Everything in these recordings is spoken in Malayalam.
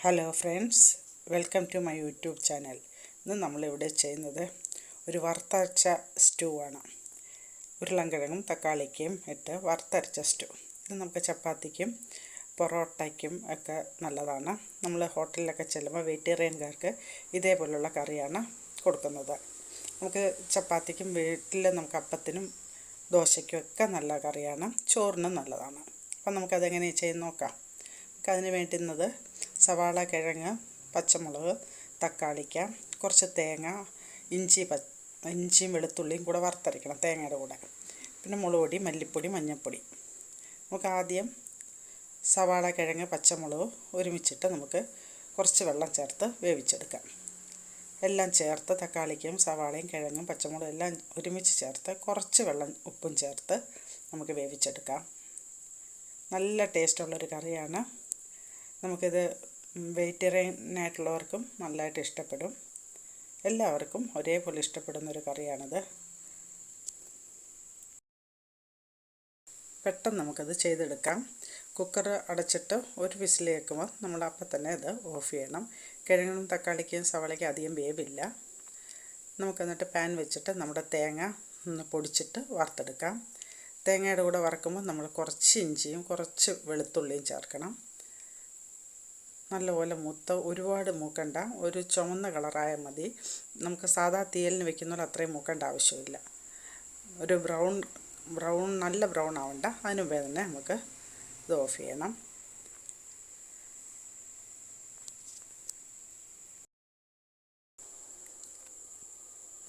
Hello friends welcome to my YouTube channel ഇന്ന് നമ്മളിവിടെ ചെയ്യുന്നത് ഒരു വറുത്തരച്ച സ്റ്റൂ ആണ്. ഉരുളൻകിഴങ്ങും തക്കാളിക്കും ഇട്ട് വറുത്തരച്ച സ്റ്റൂ. ഇത് നമുക്ക് ചപ്പാത്തിക്കും പൊറോട്ടയ്ക്കും ഒക്കെ നല്ലതാണ്. നമ്മൾ ഹോട്ടലിലൊക്കെ ചെല്ലുമ്പോൾ വെജിറ്റേറിയൻകാർക്ക് ഇതേപോലുള്ള കറിയാണ് കൊടുക്കുന്നത്. നമുക്ക് ചപ്പാത്തിക്കും വീട്ടിൽ നമുക്ക് അപ്പത്തിനും ദോശയ്ക്കും ഒക്കെ നല്ല കറിയാണ്. ചോറിനും നല്ലതാണ്. അപ്പം നമുക്കതെങ്ങനെ ചെയ്യാൻ നോക്കാം. നമുക്കതിന് വേണ്ടുന്നത് സവാള കിഴങ്ങ് പച്ചമുളക് തക്കാളിക്ക കുറച്ച് തേങ്ങ ഇഞ്ചി പ ഇഞ്ചിയും വെളുത്തുള്ളിയും കൂടെ വറുത്തരയ്ക്കണം തേങ്ങയുടെ കൂടെ. പിന്നെ മുളക് പൊടി മല്ലിപ്പൊടി മഞ്ഞൾപ്പൊടി. നമുക്ക് ആദ്യം സവാള കിഴങ്ങ് പച്ചമുളക് ഒരുമിച്ചിട്ട് നമുക്ക് കുറച്ച് വെള്ളം ചേർത്ത് വേവിച്ചെടുക്കാം. എല്ലാം ചേർത്ത് തക്കാളിക്കും സവാളയും കിഴങ്ങും പച്ചമുളകും എല്ലാം ഒരുമിച്ച് ചേർത്ത് കുറച്ച് വെള്ളം ഉപ്പും ചേർത്ത് നമുക്ക് വേവിച്ചെടുക്കാം. നല്ല ടേസ്റ്റുള്ളൊരു കറിയാണ്. നമുക്കിത് വെജിറ്റേറിയനായിട്ടുള്ളവർക്കും നല്ലതായിട്ട് ഇഷ്ടപ്പെടും. എല്ലാവർക്കും ഒരേപോലെ ഇഷ്ടപ്പെടുന്നൊരു കറിയാണിത്. പെട്ടെന്ന് നമുക്കത് ചെയ്തെടുക്കാം. കുക്കർ അടച്ചിട്ട് ഒരു വിസിൽ നമ്മൾ അപ്പം തന്നെ അത് ഓഫ് ചെയ്യണം. കിഴങ്ങും തക്കാളിക്കും സവാളയ്ക്ക് അധികം വേവില്ല. നമുക്ക് എന്നിട്ട് പാൻ വെച്ചിട്ട് നമ്മുടെ തേങ്ങ ഒന്ന് പൊടിച്ചിട്ട് വറുത്തെടുക്കാം. തേങ്ങയുടെ കൂടെ വറക്കുമ്പോൾ നമ്മൾ കുറച്ച് ഇഞ്ചിയും കുറച്ച് വെളുത്തുള്ളിയും ചേർക്കണം. നല്ലപോലെ മൂത്ത ഒരുപാട് മൂക്കണ്ട. ഒരു ചുവന്ന കളറായാൽ മതി. നമുക്ക് സാധാ തീയലിന് വെക്കുന്ന പോലെ അത്രയും മൂക്കേണ്ട ആവശ്യമില്ല. ഒരു ബ്രൗൺ ബ്രൗൺ നല്ല ബ്രൗൺ ആവണ്ട. അതിന് മുമ്പേ തന്നെ നമുക്ക് ഇത് ഓഫ് ചെയ്യണം.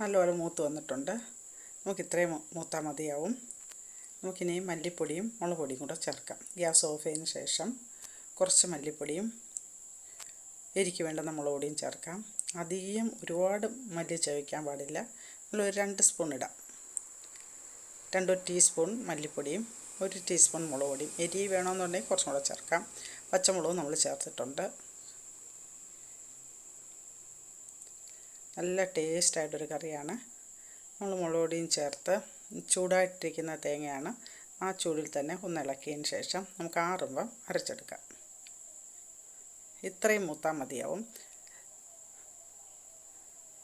നല്ലപോലെ മൂത്ത് വന്നിട്ടുണ്ട്. നമുക്ക് ഇത്രയും മൂത്താൽ മതിയാവും. നമുക്കിനി മല്ലിപ്പൊടിയും മുളക് പൊടിയും കൂടെ ചേർക്കാം. ഗ്യാസ് ഓഫ് ചെയ്തതിന് ശേഷം കുറച്ച് മല്ലിപ്പൊടിയും എരിക്ക് വേണ്ട നമ്മൾ ഓടിയും ചേർക്കാം. അധികം ഒരുപാട് മല്ലി ചവയ്ക്കാൻ പാടില്ല. നമ്മളൊരു രണ്ട് സ്പൂൺ ഇടാം. രണ്ട് ടീസ്പൂൺ മല്ലിപ്പൊടിയും ഒരു ടീസ്പൂൺ മുളക് പൊടിയും എരി വേണമെന്നുണ്ടെങ്കിൽ കുറച്ചും കൂടെ ചേർക്കാം. പച്ചമുളകും നമ്മൾ ചേർത്തിട്ടുണ്ട്. നല്ല ടേസ്റ്റായിട്ടൊരു കറിയാണ്. നമ്മൾ മുളക് പൊടിയും ചേർത്ത് ചൂടായിട്ടിരിക്കുന്ന തേങ്ങയാണ് ആ ചൂടിൽ തന്നെ ഒന്ന് ഇളക്കിയതിന് ശേഷം നമുക്ക് ആറുമ്പം അരച്ചെടുക്കാം. ഇത്രയും മൂത്താൽ മതിയാവും.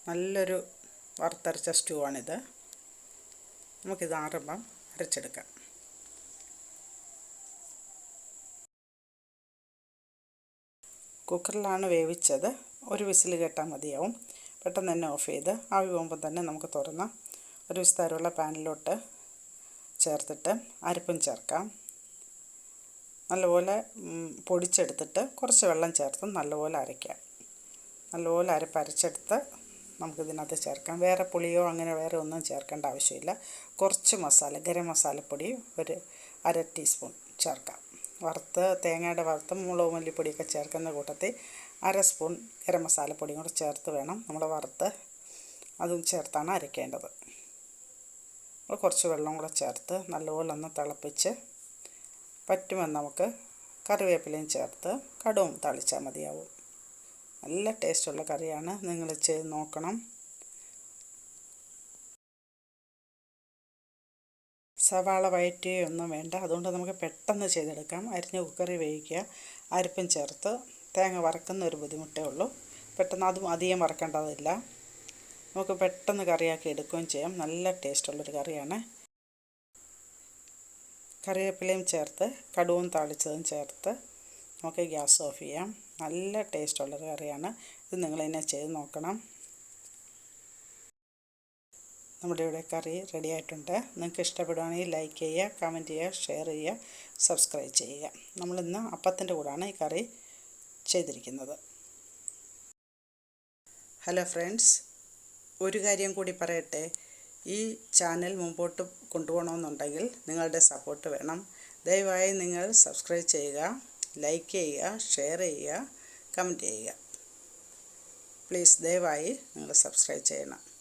നല്ലൊരു വറുത്തരച്ച സ്റ്റൂ ആണിത് നമുക്കിത് ആറുമ്പം അരച്ചെടുക്കാം. കുക്കറിലാണ് വേവിച്ചത്. ഒരു വിസിൽ കേട്ടാൽ മതിയാവും. പെട്ടെന്ന് തന്നെ ഓഫ് ചെയ്ത് ആവി പോകുമ്പോൾ തന്നെ നമുക്ക് തുറന്ന ഒരു വിസ്താരമുള്ള പാനിലോട്ട് ചേർത്തിട്ട് അരിപ്പും ചേർക്കാം. നല്ലപോലെ പൊടിച്ചെടുത്തിട്ട് കുറച്ച് വെള്ളം ചേർത്ത് നല്ലപോലെ അരയ്ക്കാം. നല്ലപോലെ അരപ്പ് അരച്ചെടുത്ത് നമുക്കിതിനകത്ത് ചേർക്കാം. വേറെ പുളിയോ അങ്ങനെ വേറെ ഒന്നും ചേർക്കേണ്ട ആവശ്യമില്ല. കുറച്ച് മസാല ഗരം മസാലപ്പൊടി ഒരു അര ടീസ്പൂൺ ചേർക്കാം. വറുത്ത് തേങ്ങയുടെ വറുത്ത് മുളക് മല്ലിപ്പൊടിയൊക്കെ ചേർക്കുന്ന കൂട്ടത്തിൽ അര സ്പൂൺ ഗരം മസാലപ്പൊടിയും കൂടെ ചേർത്ത് വേണം നമ്മൾ വറുത്ത് അതും ചേർത്താണ് അരയ്ക്കേണ്ടത്. കുറച്ച് വെള്ളം കൂടെ ചേർത്ത് നല്ലപോലെ ഒന്ന് തിളപ്പിച്ച് പറ്റുമെന്ന് നമുക്ക് കറിവേപ്പിലയും ചേർത്ത് കടുവും തളിച്ചാൽ മതിയാവും. നല്ല ടേസ്റ്റുള്ള കറിയാണ്. നിങ്ങൾ ചെയ്ത് നോക്കണം. സവാള വയറ്റുകയൊന്നും വേണ്ട. അതുകൊണ്ട് നമുക്ക് പെട്ടെന്ന് ചെയ്തെടുക്കാം. അരിഞ്ഞ കുക്കറി വേവിക്കുക. അരിപ്പും ചേർത്ത് തേങ്ങ വറക്കുന്ന ഒരു ബുദ്ധിമുട്ടേ ഉള്ളൂ. പെട്ടെന്ന് അതും അധികം വറക്കേണ്ടതില്ല. നമുക്ക് പെട്ടെന്ന് കറിയാക്കി എടുക്കുകയും ചെയ്യാം. നല്ല ടേസ്റ്റുള്ളൊരു കറിയാണ്. കറിവേപ്പിലയും ചേർത്ത് കടുവും താളിച്ചതും ചേർത്ത് നമുക്ക് ഗ്യാസ് ഓഫ് ചെയ്യാം. നല്ല ടേസ്റ്റുള്ളൊരു കറിയാണ്. ഇത് നിങ്ങൾ തന്നെ ചെയ്ത് നോക്കണം. നമ്മുടെ ഇവിടെ കറി റെഡി ആയിട്ടുണ്ട്. നിങ്ങൾക്ക് ഇഷ്ടപ്പെടുകയാണെങ്കിൽ ലൈക്ക് ചെയ്യുക കമന്റ് ചെയ്യുക ഷെയർ ചെയ്യുക സബ്സ്ക്രൈബ് ചെയ്യുക. നമ്മളിന്ന് അപ്പത്തിന്റെ കൂടാണ് ഈ കറി ചെയ്തിരിക്കുന്നത്. ഹലോ ഫ്രണ്ട്സ് ഒരു കാര്യം കൂടി പറയട്ടെ. ഈ ചാനൽ മുമ്പോട്ട് കൊണ്ടുപോകണമെന്നുണ്ടെങ്കിൽ നിങ്ങളുടെ സപ്പോർട്ട് വേണം. ദയവായി നിങ്ങൾ സബ്സ്ക്രൈബ് ചെയ്യുക ലൈക്ക് ചെയ്യുക ഷെയർ ചെയ്യുക കമന്റ് ചെയ്യുക. പ്ലീസ് ദയവായി നിങ്ങൾ സബ്സ്ക്രൈബ് ചെയ്യണം.